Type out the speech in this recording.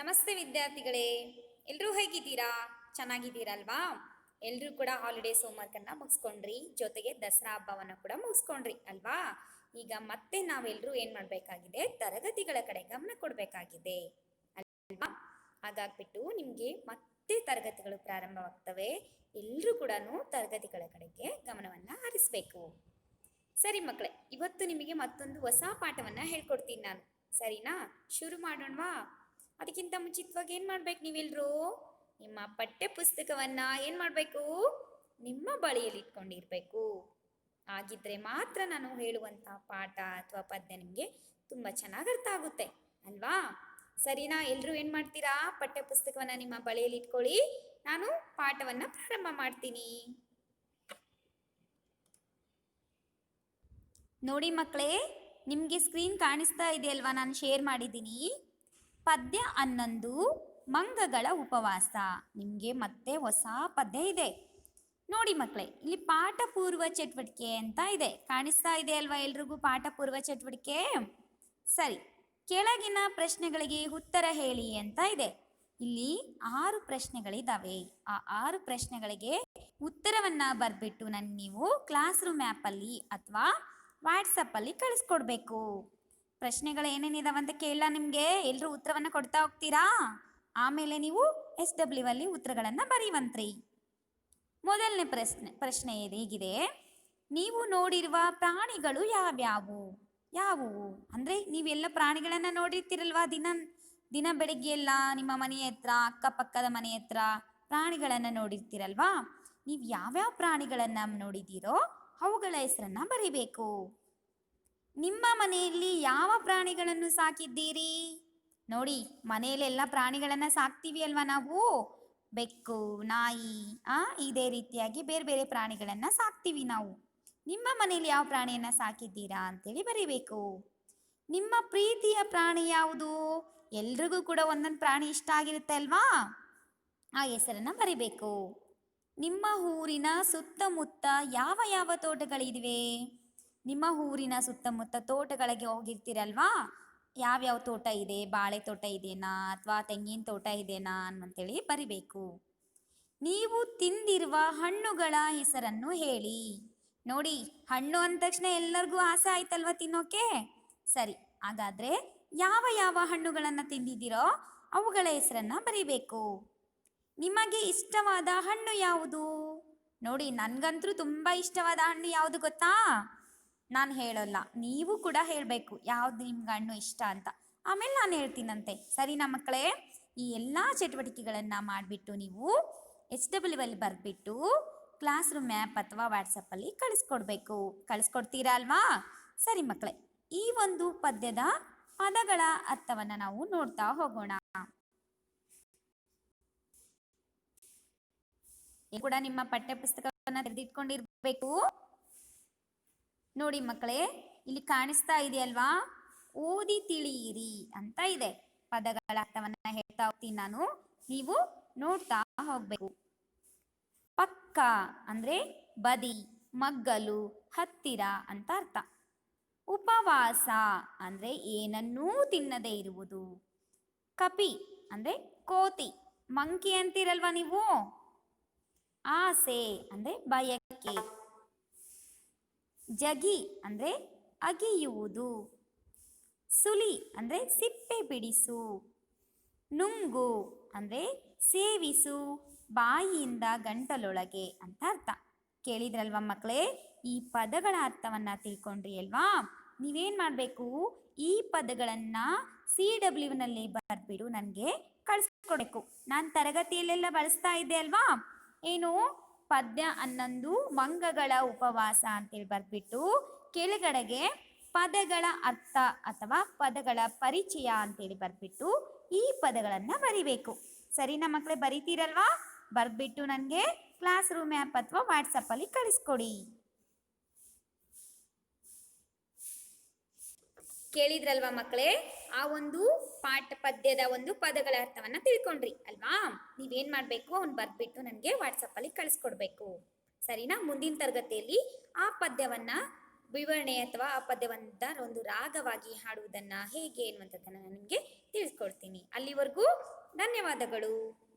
ನಮಸ್ತೆ ವಿದ್ಯಾರ್ಥಿಗಳೇ. ಎಲ್ಲರೂ ಹೇಗಿದ್ದೀರಾ? ಚೆನ್ನಾಗಿದ್ದೀರಲ್ವಾ? ಎಲ್ಲರೂ ಕೂಡ ಹಾಲಿಡೇಸ್ ಹೋಮ್ವರ್ಕನ್ನು ಮುಗಿಸ್ಕೊಂಡ್ರಿ. ಜೊತೆಗೆ ದಸರಾ ಹಬ್ಬವನ್ನು ಕೂಡ ಮುಗಿಸ್ಕೊಂಡ್ರಿ ಅಲ್ವಾ? ಈಗ ಮತ್ತೆ ನಾವೆಲ್ಲರೂ ಏನು ಮಾಡಬೇಕಾಗಿದೆ? ತರಗತಿಗಳ ಕಡೆ ಗಮನ ಕೊಡಬೇಕಾಗಿದೆ ಅಲ್ವಾ? ಹಾಗಾಗ್ಬಿಟ್ಟು ನಿಮಗೆ ಮತ್ತೆ ತರಗತಿಗಳು ಪ್ರಾರಂಭವಾಗ್ತವೆ. ಎಲ್ಲರೂ ಕೂಡ ತರಗತಿಗಳ ಕಡೆಗೆ ಗಮನವನ್ನು ಹರಿಸ್ಬೇಕು. ಸರಿ ಮಕ್ಕಳೇ ಇವತ್ತು ನಿಮಗೆ ಮತ್ತೊಂದು ಹೊಸ ಪಾಠವನ್ನು ಹೇಳ್ಕೊಡ್ತೀನಿ ನಾನು. ಸರಿನಾ? ಶುರು ಮಾಡೋಣವಾ? ಅದಕ್ಕಿಂತ ಮುಂಚಿತವಾಗಿ ಏನು ಮಾಡ್ಬೇಕು ನೀವೆಲ್ಲರೂ ನಿಮ್ಮ ಪಠ್ಯ ಪುಸ್ತಕವನ್ನ ಏನು ಮಾಡಬೇಕು? ನಿಮ್ಮ ಬಳಿಯಲ್ಲಿ ಇಟ್ಕೊಂಡಿರ್ಬೇಕು. ಆಗಿದ್ರೆ ಮಾತ್ರ ನಾನು ಹೇಳುವಂಥ ಪಾಠ ಅಥವಾ ಪದ್ಯ ನಿಮಗೆ ತುಂಬ ಚೆನ್ನಾಗಿ ಅರ್ಥ ಆಗುತ್ತೆ, ಅಲ್ವಾ? ಸರಿನಾ? ಎಲ್ಲರೂ ಏನು ಮಾಡ್ತೀರಾ? ಪಠ್ಯ ಪುಸ್ತಕವನ್ನ ನಿಮ್ಮ ಬಳಿಯಲ್ಲಿ ಇಟ್ಕೊಳ್ಳಿ. ನಾನು ಪಾಠವನ್ನು ಪ್ರಾರಂಭ ಮಾಡ್ತೀನಿ. ನೋಡಿ ಮಕ್ಕಳೇ, ನಿಮಗೆ ಸ್ಕ್ರೀನ್ ಕಾಣಿಸ್ತಾ ಇದೆ ಅಲ್ವಾ ನಾನು ಶೇರ್ ಮಾಡಿದ್ದೀನಿ. ಪದ್ಯ ಹನ್ನೊಂದು, ಮಂಗಗಳ ಉಪವಾಸ. ನಿಮಗೆ ಮತ್ತೆ ಹೊಸ ಪದ್ಯ ಇದೆ. ನೋಡಿ ಮಕ್ಕಳೇ ಇಲ್ಲಿ ಪಾಠ ಪೂರ್ವ ಚಟುವಟಿಕೆ ಅಂತ ಇದೆ. ಕಾಣಿಸ್ತಾ ಇದೆ ಅಲ್ವಾ ಎಲ್ರಿಗೂ ಪಾಠ ಪೂರ್ವ ಚಟುವಟಿಕೆ? ಸರಿ, ಕೆಳಗಿನ ಪ್ರಶ್ನೆಗಳಿಗೆ ಉತ್ತರ ಹೇಳಿ ಅಂತ ಇದೆ. ಇಲ್ಲಿ ಆರು ಪ್ರಶ್ನೆಗಳಿದ್ದಾವೆ ಆ ಆರು ಪ್ರಶ್ನೆಗಳಿಗೆ ಉತ್ತರವನ್ನ ಬರ್ಬಿಟ್ಟು ನನಗೆ ನೀವು ಕ್ಲಾಸ್ ರೂಮ್ ಆ್ಯಪಲ್ಲಿ ಅಥವಾ ವಾಟ್ಸಪ್ಪಲ್ಲಿ ಕಳಿಸ್ಕೊಡ್ಬೇಕು. ಪ್ರಶ್ನೆಗಳು ಏನೇನಿದಾವೆ ಅಂತ ಕೇಳ ನಿಮಗೆ? ಎಲ್ಲರೂ ಉತ್ತರವನ್ನು ಕೊಡ್ತಾ ಹೋಗ್ತೀರಾ? ಆಮೇಲೆ ನೀವು ಎಸ್ ಡಬ್ಲ್ಯೂ ಅಲ್ಲಿ ಉತ್ತರಗಳನ್ನು ಬರೀವಂತ್ರಿ. ಮೊದಲನೇ ಪ್ರಶ್ನೆ ಪ್ರಶ್ನೆ ಹೀಗಿದೆ, ನೀವು ನೋಡಿರುವ ಪ್ರಾಣಿಗಳು ಯಾವ್ಯಾವು? ಯಾವುವು? ಅಂದರೆ ನೀವೆಲ್ಲ ಪ್ರಾಣಿಗಳನ್ನು ನೋಡಿರ್ತೀರಲ್ವಾ ದಿನ ದಿನ ಬೆಳಿಗ್ಗೆ ಎಲ್ಲ ನಿಮ್ಮ ಮನೆ ಹತ್ರ, ಅಕ್ಕಪಕ್ಕದ ಮನೆ ಹತ್ರ ಪ್ರಾಣಿಗಳನ್ನು ನೋಡಿರ್ತೀರಲ್ವಾ? ನೀವು ಯಾವ್ಯಾವ ಪ್ರಾಣಿಗಳನ್ನು ನೋಡಿದ್ದೀರೋ ಅವುಗಳ ಹೆಸರನ್ನು ಬರೀಬೇಕು. ನಿಮ್ಮ ಮನೆಯಲ್ಲಿ ಯಾವ ಪ್ರಾಣಿಗಳನ್ನು ಸಾಕಿದ್ದೀರಿ? ನೋಡಿ ಮನೆಯಲ್ಲೆಲ್ಲ ಪ್ರಾಣಿಗಳನ್ನು ಸಾಕ್ತೀವಿ ಅಲ್ವಾ ನಾವು? ಬೆಕ್ಕು, ನಾಯಿ, ಆ, ಇದೇ ರೀತಿಯಾಗಿ ಬೇರೆ ಬೇರೆ ಪ್ರಾಣಿಗಳನ್ನು ಸಾಕ್ತೀವಿ ನಾವು. ನಿಮ್ಮ ಮನೆಯಲ್ಲಿ ಯಾವ ಪ್ರಾಣಿಯನ್ನು ಸಾಕಿದ್ದೀರಾ ಅಂತೇಳಿ ಬರೀಬೇಕು. ನಿಮ್ಮ ಪ್ರೀತಿಯ ಪ್ರಾಣಿ ಯಾವುದು? ಎಲ್ರಿಗೂ ಕೂಡ ಒಂದೊಂದು ಪ್ರಾಣಿ ಇಷ್ಟ ಆಗಿರುತ್ತೆ ಅಲ್ವಾ? ಆ ಹೆಸರನ್ನು ಬರಿಬೇಕು. ನಿಮ್ಮ ಊರಿನ ಸುತ್ತಮುತ್ತ ಯಾವ ಯಾವ ತೋಟಗಳಿವೆ ನಿಮ್ಮ ಊರಿನ ಸುತ್ತಮುತ್ತ ತೋಟಗಳಿಗೆ ಹೋಗಿರ್ತೀರಲ್ವಾ? ಯಾವ್ಯಾವ ತೋಟ ಇದೆ? ಬಾಳೆ ತೋಟ ಇದೆನಾ? ಅಥವಾ ತೆಂಗಿನ ತೋಟ ಇದೆನಾ ಅಂತೇಳಿ ಬರಿಬೇಕು. ನೀವು ತಿಂದಿರುವ ಹಣ್ಣುಗಳ ಹೆಸರನ್ನು ಹೇಳಿ. ನೋಡಿ, ಹಣ್ಣು ಅಂದ ತಕ್ಷಣ ಎಲ್ಲರಿಗೂ ಆಸೆ ಆಯ್ತಲ್ವಾ ತಿನ್ನೋಕೆ? ಸರಿ, ಹಾಗಾದ್ರೆ ಯಾವ ಯಾವ ಹಣ್ಣುಗಳನ್ನು ತಿಂದಿದ್ದೀರೋ ಅವುಗಳ ಹೆಸರನ್ನ ಬರಿಬೇಕು. ನಿಮಗೆ ಇಷ್ಟವಾದ ಹಣ್ಣು ಯಾವುದು? ನೋಡಿ, ನನಗಂತೂ ತುಂಬ ಇಷ್ಟವಾದ ಹಣ್ಣು ಯಾವುದು ಗೊತ್ತಾ? ನಾನು ಹೇಳೋಲ್ಲ. ನೀವು ಕೂಡ ಹೇಳಬೇಕು. ಯಾವ್ದು ನಿಮ್ಗೆ ಹಣ್ಣು ಇಷ್ಟ ಅಂತ. ಆಮೇಲೆ ನಾನು ಹೇಳ್ತೀನಂತೆ. ಸರಿನಾ ಮಕ್ಕಳೇ? ಈ ಎಲ್ಲ ಚಟುವಟಿಕೆಗಳನ್ನು ಮಾಡಿಬಿಟ್ಟು ನೀವು ಎಚ್ ಡಬ್ಲ್ಯೂ ಅಲ್ಲಿ ಬರೆದ್ಬಿಟ್ಟು ಕ್ಲಾಸ್ ರೂಮ್ ಆ್ಯಪ್ ಅಥವಾ ವಾಟ್ಸಪ್ಪಲ್ಲಿ ಕಳಿಸ್ಕೊಡ್ಬೇಕು. ಕಳಿಸ್ಕೊಡ್ತೀರಾ ಅಲ್ವಾ? ಸರಿ ಮಕ್ಕಳೇ, ಈ ಒಂದು ಪದ್ಯದ ಪದಗಳ ಅರ್ಥವನ್ನು ನಾವು ನೋಡ್ತಾ ಹೋಗೋಣ. ಕೂಡ ನಿಮ್ಮ ಪಠ್ಯ ಪುಸ್ತಕವನ್ನು ತೆಗೆದಿಟ್ಕೊಂಡಿರ್ಬೇಕು. ನೋಡಿ ಮಕ್ಕಳೇ, ಇಲ್ಲಿ ಕಾಣಿಸ್ತಾ ಇದೆಯಲ್ವಾ? ಓದಿ ತಿಳಿಯಿರಿ ಅಂತ ಇದೆ. ಪದಗಳ ಅರ್ಥವನ್ನ ಹೇಳ್ತಾ ಹೋಗ್ತೀನಿ ನಾನು. ನೀವು ನೋಡ್ತಾ ಹೋಗ್ಬೇಕು. ಪಕ್ಕ ಅಂದ್ರೆ ಬದಿ, ಮಗ್ಗಲು, ಹತ್ತಿರ ಅಂತ ಅರ್ಥ. ಉಪವಾಸ ಅಂದ್ರೆ ಏನನ್ನೂ ತಿನ್ನದೇ ಇರುವುದು. ಕಪಿ ಅಂದ್ರೆ ಕೋತಿ. ಮಂಕಿ ಅಂತೀರಲ್ವಾ ನೀವು? ಆಸೆ ಅಂದ್ರೆ ಬಯಕೆ. ಜಗಿ ಅಂದ್ರೆ ಅಗಿಯುವುದು. ಸುಲಿ ಅಂದ್ರೆ ಸಿಪ್ಪೆ ಬಿಡಿಸು. ನುಂಗು ಅಂದ್ರೆ ಸೇವಿಸು, ಬಾಯಿಯಿಂದ ಗಂಟಲೊಳಗೆ ಅಂತ ಅರ್ಥ. ಕೇಳಿದ್ರಲ್ವಾ ಮಕ್ಕಳೇ ಈ ಪದಗಳ ಅರ್ಥವನ್ನ ತಿಳ್ಕೊಂಡ್ರಿ ಅಲ್ವಾ? ನೀವೇನು ಮಾಡಬೇಕು? ಈ ಪದಗಳನ್ನ ಸಿ ಡಬ್ಲ್ಯೂನಲ್ಲಿ ಬರ್ಬಿಡು ನನಗೆ ಕಳಿಸ್ಕೊಡ್ಬೇಕು. ನಾನು ತರಗತಿಯಲ್ಲೆಲ್ಲ ಬಳಸ್ತಾ ಇದ್ದೆ ಅಲ್ವಾ? ಏನು? ಪದ್ಯ ಹನ್ನೊಂದು, ಮಂಗಗಳ ಉಪವಾಸ ಅಂತೇಳಿ ಬರ್ಬಿಟ್ಟು ಕೆಳಗಡೆಗೆ ಪದಗಳ ಅರ್ಥ ಅಥವಾ ಪದಗಳ ಪರಿಚಯ ಅಂತೇಳಿ ಬರ್ಬಿಟ್ಟು ಈ ಪದಗಳನ್ನು ಬರಿಬೇಕು. ಸರಿನಾ ಮಕ್ಕಳೇ ಬರಿತೀರಲ್ವಾ? ಬರ್ಬಿಟ್ಟು ನನಗೆ ಕ್ಲಾಸ್ ರೂಮ್ ಆ್ಯಪ್ ಅಥವಾ ವಾಟ್ಸಪ್ಪಲ್ಲಿ ಕಳಿಸ್ಕೊಡಿ. ಕೇಳಿದ್ರಲ್ವಾ ಮಕ್ಕಳೇ? ಆ ಒಂದು ಪಾಠ ಪದ್ಯದ ಒಂದು ಪದಗಳ ಅರ್ಥವನ್ನ ತಿಳ್ಕೊಂಡ್ರಿ, ಅಲ್ವಾ? ನೀವೇನ್ ಮಾಡ್ಬೇಕು? ಅವ್ನು ಬರ್ಬಿಟ್ಟು ನನಗೆ ವಾಟ್ಸಪ್ಪಲ್ಲಿ ಕಳಿಸ್ಕೊಡ್ಬೇಕು. ಸರಿನಾ? ಮುಂದಿನ ತರಗತಿಯಲ್ಲಿ ಆ ಪದ್ಯವನ್ನ ವಿವರಣೆ ಅಥವಾ ಆ ಪದ್ಯವನ್ನ ಒಂದು ರಾಗವಾಗಿ ಹಾಡುವುದನ್ನ ಹೇಗೆ ಅನ್ನುವಂಥದ್ದನ್ನ ನನಗೆ ತಿಳಿಸ್ಕೊಡ್ತೀನಿ. ಅಲ್ಲಿವರೆಗೂ ಧನ್ಯವಾದಗಳು.